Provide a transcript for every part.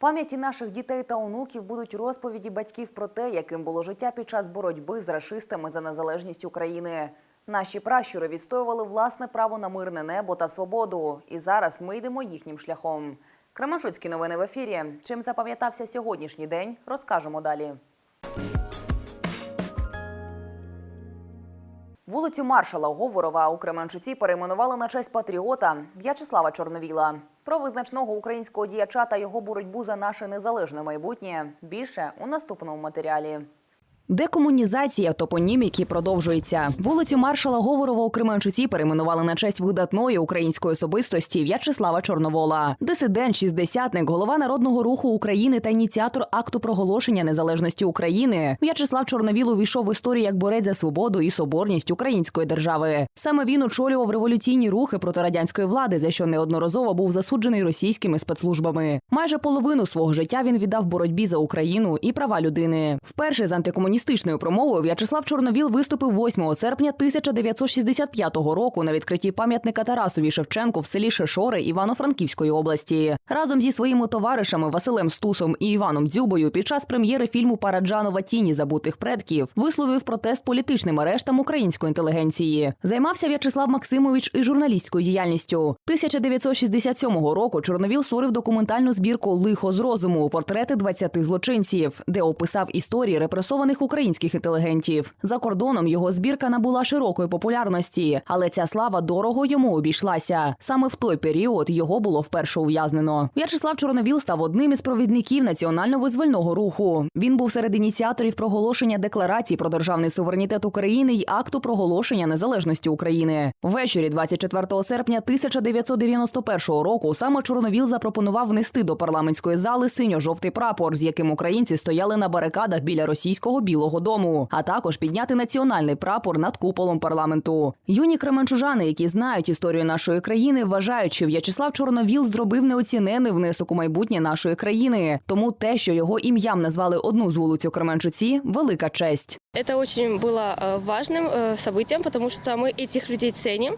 пам'яті наших дітей та онуків будуть розповіді батьків про те, яким було життя під час боротьби з рашистами за незалежність України. Наші пращури відстоювали власне право на мирне небо та свободу. І зараз ми йдемо їхнім шляхом. Кременчуцькі новини в ефірі. Чим запам'ятався сьогоднішній день, розкажемо далі. Вулицю маршала Говорова у Кременчуці перейменували на честь патріота В'ячеслава Чорновіла. Про визначного українського діяча та його боротьбу за наше незалежне майбутнє більше у наступному матеріалі. Декомунізація топоніміки продовжується. Вулицю маршала Говорова у Кременчуці перейменували на честь видатної української особистості В'ячеслава Чорновола. Дисидент, шістдесятник, голова народного руху України та ініціатор акту проголошення незалежності України. В'ячеслав Чорновіл увійшов в історію як борець за свободу і соборність української держави. Саме він очолював революційні рухи проти радянської влади, за що неодноразово був засуджений російськими спецслужбами. Майже половину свого життя він віддав боротьбі за Україну і права людини. Вперше з антикомуністичною промовою В'ячеслав Чорновіл виступив 8 серпня 1965 року на відкритті пам'ятника Тарасові Шевченку в селі Шешори Івано-Франківської області. Разом зі своїми товаришами Василем Стусом і Іваном Дзюбою під час прем'єри фільму Параджанова Тіні забутих предків висловив протест політичним арештам української інтелігенції. Займався В'ячеслав Максимович і журналістською діяльністю. 1967 року Чорновіл створив документальну збірку Лихо з розуму портрети 20 злочинців, де описав історії репресованих українських інтелігентів. За кордоном його збірка набула широкої популярності, але ця слава дорого йому обійшлася. Саме в той період його було вперше ув'язнено. В'ячеслав Чорновіл став одним із провідників національно-визвольного руху. Він був серед ініціаторів проголошення декларації про державний суверенітет України й акту проголошення незалежності України. Ввечері 24 серпня 1991 року саме Чорновіл запропонував внести до парламентської зали синьо-жовтий прапор, з яким українці стояли на барикадах біля російського білого дому, а також підняти національний прапор над куполом парламенту. Юні кременчужани, які знають історію нашої країни, вважають, що В'ячеслав Чорновіл зробив неоцінений внесок у майбутнє нашої країни. Тому те, що його ім'ям назвали одну з вулиць у Кременчуці, велика честь. Это очень было э, важным э, событием, потому что мы этих людей ценим,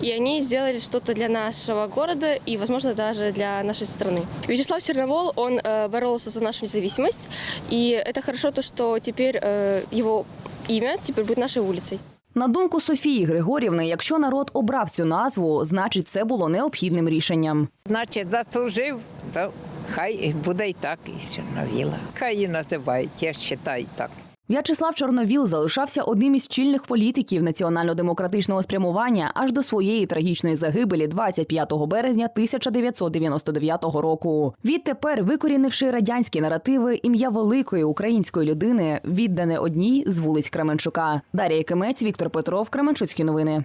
и они сделали что-то для нашего города и, возможно, даже для нашей страны. Вячеслав Черновол, он э, боролся за нашу независимость, и это хорошо то, что теперь э, его имя теперь будет нашей улицей. На думку Софії Григорівни, якщо народ обрав цю назву, значить це було необхідним рішенням. Значить, заслужив, то хай і буде і так, і Чорновіла. Хай її називають, я вважаю так. В'ячеслав Чорновіл залишався одним із чільних політиків національно-демократичного спрямування аж до своєї трагічної загибелі 25 березня 1999 року. Відтепер, викорінивши радянські наративи, ім'я великої української людини віддане одній з вулиць Кременчука. Дар'я Кимець, Віктор Петров, Кременчуцькі новини.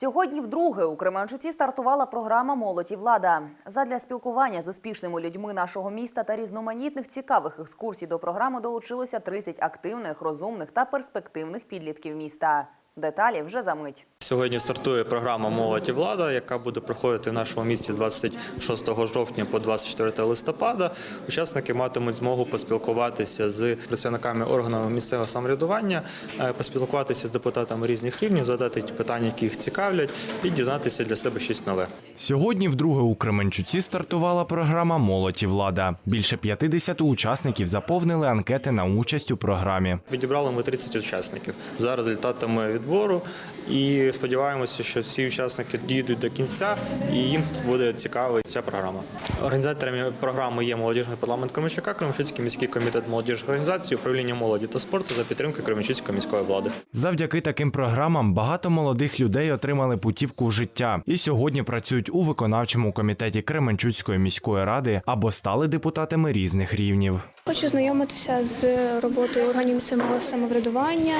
Сьогодні вдруге у Кременчуці стартувала програма Молоді влада. Задля спілкування з успішними людьми нашого міста та різноманітних цікавих екскурсій до програми долучилося 30 активних, розумних та перспективних підлітків міста. Деталі вже за мить. Сьогодні стартує програма Молодь і влада, яка буде проходити в нашому місті з 26 жовтня по 24 листопада. Учасники матимуть змогу поспілкуватися з працівниками органів місцевого самоврядування, е, поспілкуватися з депутатами різних рівнів, задати ті питання, які їх цікавлять, і дізнатися для себе щось нове. Сьогодні вдруге у Кременчуці стартувала програма Молодь і влада. Більше 50 учасників заповнили анкети на участь у програмі. Відібрали ми 30 учасників за результатами відбору. І сподіваємося, що всі учасники дійдуть до кінця, і їм буде цікава ця програма. Організаторами програми є молодіжний парламент Кременчука, Кременчуцький міський комітет молодіжних організацій, управління молоді та спорту за підтримки Кременчуцької міської влади. Завдяки таким програмам багато молодих людей отримали путівку в життя і сьогодні працюють у виконавчому комітеті Кременчуцької міської ради або стали депутатами різних рівнів. Хочу знайомитися з роботою органів місцевого самоврядування.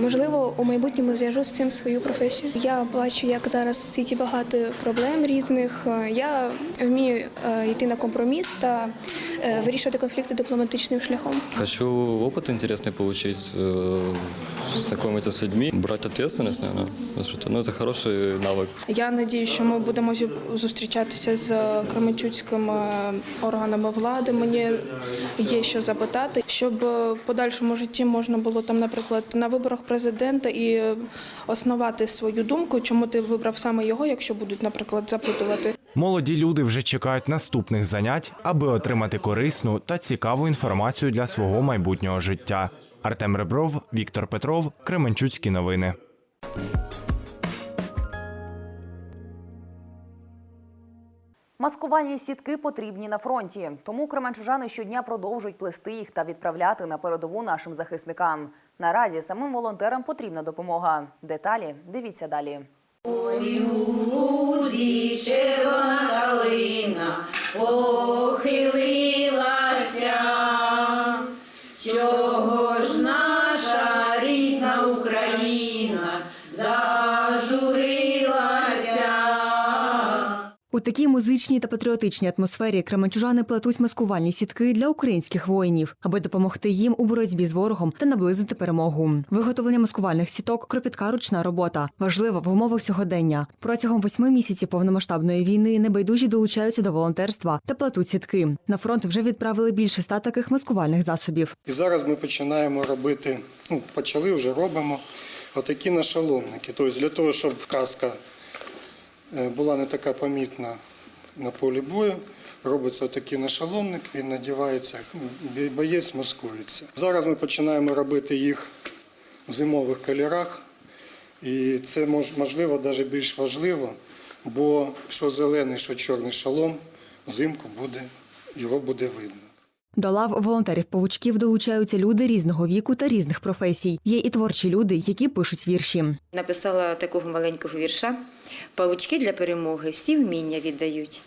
Можливо, у майбутньому зв'яжу з цим свою професію. Я бачу, як зараз у світі багато проблем різних. Я вмію е, йти на компроміс та е, вирішувати конфлікти дипломатичним шляхом. Хочу опыт интересный получить, э, знакомиться с людьми, брать ответственность, наверное. Ну, это хороший навык. Я надію, що ми будемо зю- зустрічатися з Кременчуцькими органами влади. Мені є що запитати. щоб е, в подальшому житті можна було там, наприклад, на виборах президента і е, основати свою думку, чому ти вибрав саме його, якщо будуть, наприклад, запитувати. Молоді люди вже чекають наступних занять, аби отримати корисну та цікаву інформацію для свого майбутнього життя. Артем Ребров, Віктор Петров, Кременчуцькі новини. Маскувальні сітки потрібні на фронті, тому кременчужани щодня продовжують плести їх та відправляти на передову нашим захисникам. Наразі самим волонтерам потрібна допомога. Деталі дивіться далі. У такій музичній та патріотичній атмосфері кременчужани плетуть маскувальні сітки для українських воїнів, аби допомогти їм у боротьбі з ворогом та наблизити перемогу. Виготовлення маскувальних сіток кропітка ручна робота, важлива в умовах сьогодення. Протягом восьми місяців повномасштабної війни небайдужі долучаються до волонтерства та плетуть сітки. На фронт вже відправили більше ста таких маскувальних засобів. І зараз ми починаємо робити, ну, почали вже робимо отакі нашоломники. Тобто для того, щоб каска е, була не така помітна на полі бою, робиться такий нашоломник, він надівається, боєць маскується. Зараз ми починаємо робити їх в зимових кольорах, і це можливо навіть більш важливо, бо що зелений, що чорний шолом, взимку буде, його буде видно. До лав волонтерів-павучків долучаються люди різного віку та різних професій. Є і творчі люди, які пишуть вірші. Написала такого маленького вірша. Павучки для перемоги всі вміння віддають.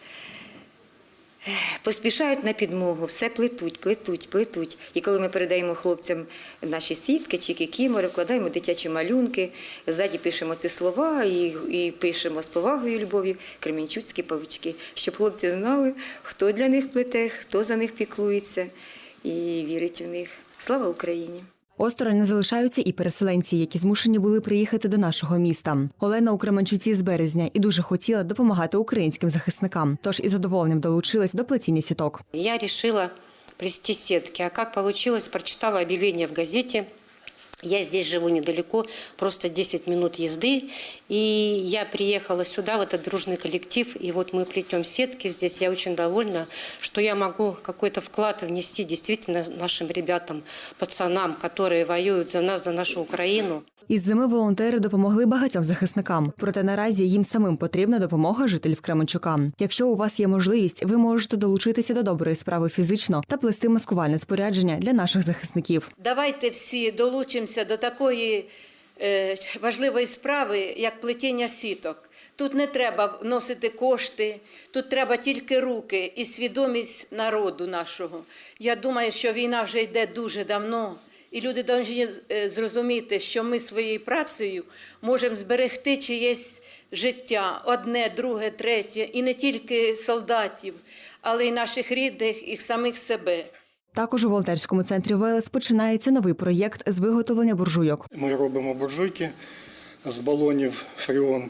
Поспішають на підмогу, все плетуть, плетуть, плетуть. І коли ми передаємо хлопцям наші сітки чи кікімори, вкладаємо дитячі малюнки, ззаді пишемо ці слова і, і пишемо з повагою, любов'ю кремінчуцькі павучки, щоб хлопці знали, хто для них плете, хто за них піклується і вірить в них. Слава Україні! Осторонь не залишаються і переселенці, які змушені були приїхати до нашого міста. Олена у Кременчуці з березня і дуже хотіла допомагати українським захисникам. Тож із задоволенням долучилась до плетіння сіток. Я вирішила плести сітки. А як вийшло, прочитала об'явлення в газете. Я здесь живу недалеко, просто 10 минут езды. И я приехала сюда, в этот дружный коллектив, и вот мы плетем сетки здесь. Я очень довольна, что я могу какой-то вклад внести действительно нашим ребятам, пацанам, которые воюют за нас, за нашу Украину. Із зими волонтери допомогли багатьом захисникам. Проте наразі їм самим потрібна допомога жителів Кременчука. Якщо у вас є можливість, ви можете долучитися до доброї справи фізично та плести маскувальне спорядження для наших захисників. Давайте всі долучимося до такої е, важливої справи, як плетіння сіток. Тут не треба вносити кошти, тут треба тільки руки і свідомість народу нашого. Я думаю, що війна вже йде дуже давно, і люди повинні е, зрозуміти, що ми своєю працею можемо зберегти чиєсь життя, одне, друге, третє, і не тільки солдатів, але й наших рідних, і самих себе. Також у волонтерському центрі Велес починається новий проєкт з виготовлення буржуйок. Ми робимо буржуйки з балонів Фріон.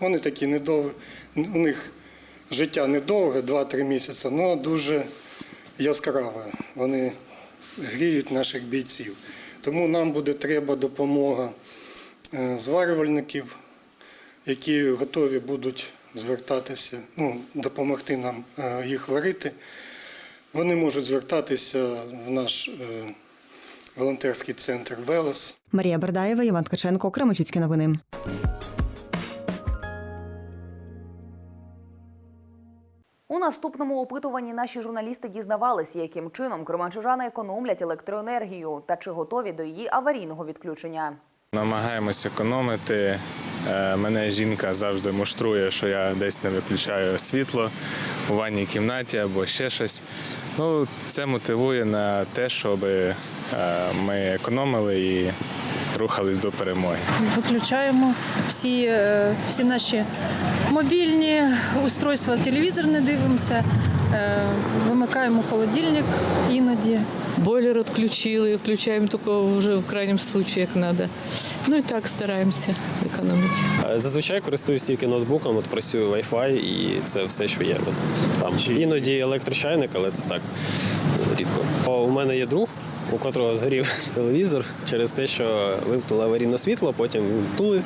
Вони такі недовгі, у них життя недовге, 2-3 місяці, але дуже яскраве. Вони гріють наших бійців. Тому нам буде треба допомога е, зварювальників, які готові будуть звертатися, ну, допомогти нам е, їх варити. Вони можуть звертатися в наш е, волонтерський центр Велес. Марія Бердаєва, Іван Ткаченко, Кременчуцькі новини. У наступному опитуванні наші журналісти дізнавалися, яким чином кременчужани економлять електроенергію та чи готові до її аварійного відключення. Намагаємось економити. Е, Мене жінка завжди муштрує, що я десь не виключаю світло у ванній кімнаті або ще щось. Ну, це мотивує на те, щоб е, ми економили і рухались до перемоги. Виключаємо всі, е, всі наші мобільні устройства, телевізор не дивимося, вимикаємо холодильник іноді. Бойлер відключили, включаємо тільки вже в крайньому випадку, як треба. Ну і так стараємося економити. Зазвичай користуюся тільки ноутбуком, от працюю Wi-Fi і це все, що є. Там іноді електрочайник, але це так рідко. О, У мене є друг, у котрого згорів телевізор через те, що вимкнули аварійне світло, потім втули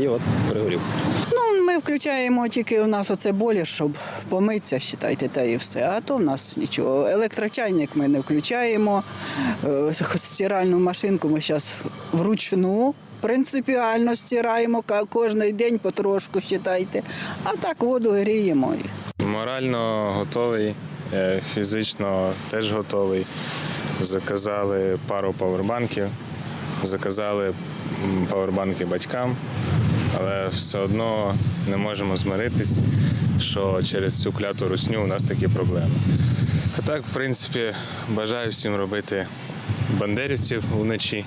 і от пригорів. Ну, включаємо тільки у нас оце болір, щоб помитися, считайте, та і все. А то в нас нічого. Електрочайник ми не включаємо. Е, Стиральну машинку ми зараз вручну принципіально стираємо кожен день потрошку, считайте. А так воду гріємо. Морально готовий, е, фізично теж готовий. Заказали пару павербанків, заказали павербанки батькам, але все одно не можемо змиритись, що через цю кляту русню у нас такі проблеми. А так, в принципі, бажаю всім робити бандерівців вночі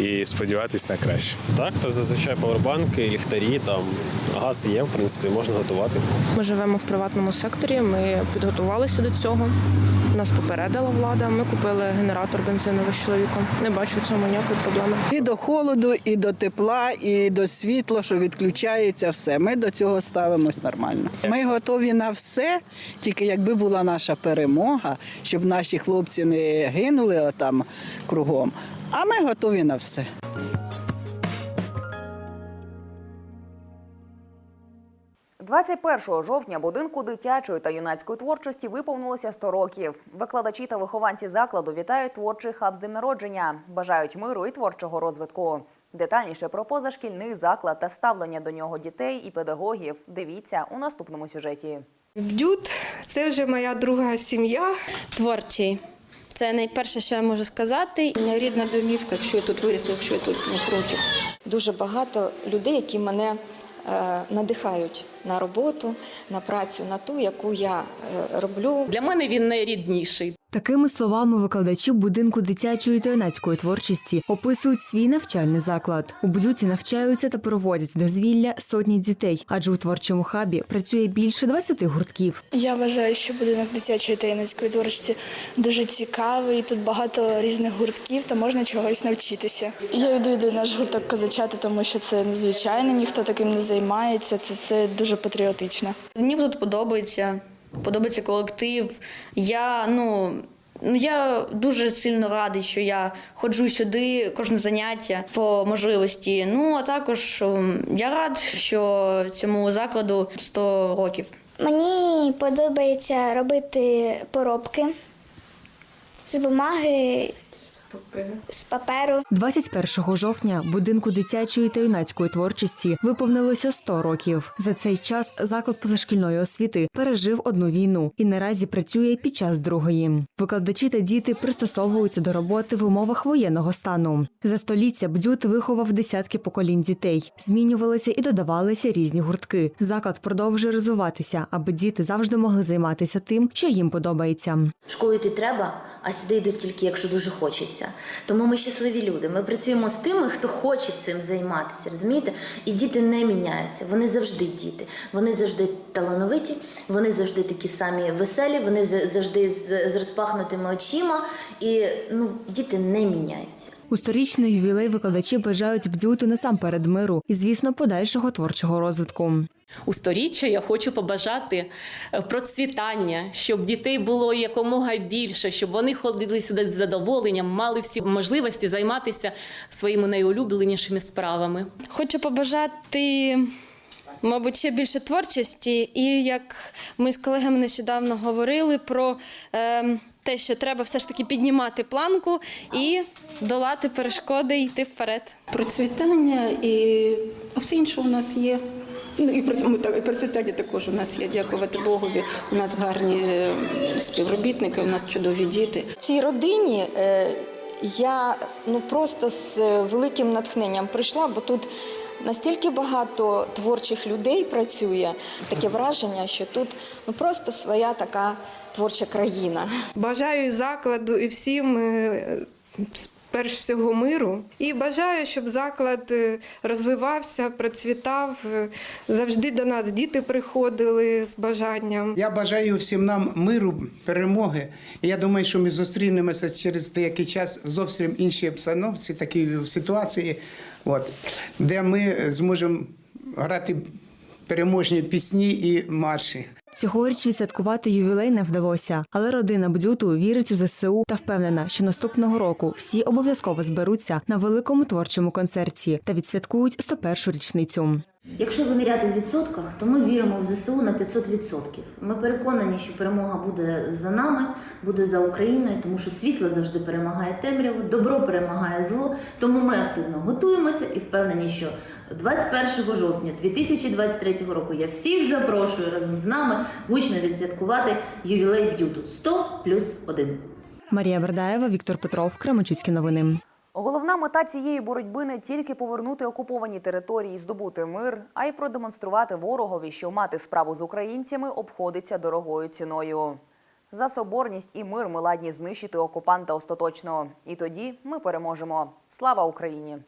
і сподіватись на краще. Так, та зазвичай павербанки, ліхтарі, там газ є, в принципі, можна готувати. Ми живемо в приватному секторі. Ми підготувалися до цього. Нас попередила влада. Ми купили генератор бензиновий з чоловіком. Не бачу в цьому ніякої проблеми. І до холоду, і до тепла, і до світла, що відключається все. Ми до цього ставимось нормально. Ми готові на все, тільки якби була наша перемога, щоб наші хлопці не гинули отам кругом. А ми готові на все. – 21 жовтня будинку дитячої та юнацької творчості виповнилося 100 років. Викладачі та вихованці закладу вітають творчий хаб з днем народження, бажають миру і творчого розвитку. Детальніше про позашкільний заклад та ставлення до нього дітей і педагогів дивіться у наступному сюжеті. Бдют це вже моя друга сім'я. Творчий. Це найперше, що я можу сказати. Моя рідна домівка, якщо я тут вирісла, якщо я тут з років. дуже багато людей, які мене е, надихають на роботу, на працю, на ту, яку я е, роблю. Для мене він найрідніший. Такими словами викладачі будинку дитячої та юнацької творчості описують свій навчальний заклад. У Бдюці навчаються та проводять дозвілля сотні дітей, адже у творчому хабі працює більше 20 гуртків. Я вважаю, що будинок дитячої та юнацької творчості дуже цікавий. Тут багато різних гуртків та можна чогось навчитися. Я відвідую наш гурток козачата, тому що це незвичайно, ніхто таким не займається. Це, це дуже патріотично. Мені тут подобається, подобається колектив. Я ну. Ну, я дуже сильно радий, що я ходжу сюди кожне заняття по можливості. Ну а також ем, я рад, що цьому закладу 100 років. Мені подобається робити поробки з бумаги, з паперу. 21 жовтня будинку дитячої та юнацької творчості виповнилося 100 років. За цей час заклад позашкільної освіти пережив одну війну і наразі працює під час другої. Викладачі та діти пристосовуються до роботи в умовах воєнного стану. За століття Бдют виховав десятки поколінь дітей. Змінювалися і додавалися різні гуртки. Заклад продовжує розвиватися, аби діти завжди могли займатися тим, що їм подобається. В школу йти треба, а сюди йдуть тільки, якщо дуже хочеться. Тому ми щасливі люди. Ми працюємо з тими, хто хоче цим займатися. Розумієте? І діти не міняються. Вони завжди діти. Вони завжди талановиті, вони завжди такі самі веселі, вони за- завжди з, розпахнутими очима. І ну, діти не міняються. У сторічний ювілей викладачі бажають бдюту насамперед миру і, звісно, подальшого творчого розвитку. У сторіччя я хочу побажати е, процвітання, щоб дітей було якомога більше, щоб вони ходили сюди з задоволенням, мали всі можливості займатися своїми найулюбленішими справами. Хочу побажати, мабуть, ще більше творчості, і як ми з колегами нещодавно говорили про е, те, що треба все ж таки піднімати планку і долати перешкоди і йти вперед. Процвітання і все інше у нас є. Ну і процвітання також у нас є. Дякувати Богові. У нас гарні е, співробітники, у нас чудові діти. В цій родині е, я ну просто з великим натхненням прийшла, бо тут настільки багато творчих людей працює. Таке враження, що тут ну просто своя така творча країна. Бажаю і закладу і всім е, перш всього миру. І бажаю, щоб заклад е, розвивався, процвітав. е, Завжди до нас діти приходили з бажанням. Я бажаю всім нам миру, перемоги. Я думаю, що ми зустрінемося через деякий час в зовсім іншій обстановці, такій ситуації, от, де ми зможемо грати переможні пісні і марші. Цьогоріч відсвяткувати ювілей не вдалося, але родина Бдюту вірить у ЗСУ та впевнена, що наступного року всі обов'язково зберуться на великому творчому концерті та відсвяткують 101-шу річницю. Якщо виміряти в відсотках, то ми віримо в ЗСУ на 500%. Ми переконані, що перемога буде за нами, буде за Україною, тому що світло завжди перемагає темряву, добро перемагає зло. Тому ми активно готуємося і впевнені, що 21 жовтня 2023 року я всіх запрошую разом з нами гучно відсвяткувати ювілей б'юту 100 плюс 1. Марія Бердаєва, Віктор Петров, Кременчуцькі новини. Головна мета цієї боротьби не тільки повернути окуповані території, і здобути мир, а й продемонструвати ворогові, що мати справу з українцями обходиться дорогою ціною. За соборність і мир ми ладні знищити окупанта остаточно. І тоді ми переможемо. Слава Україні!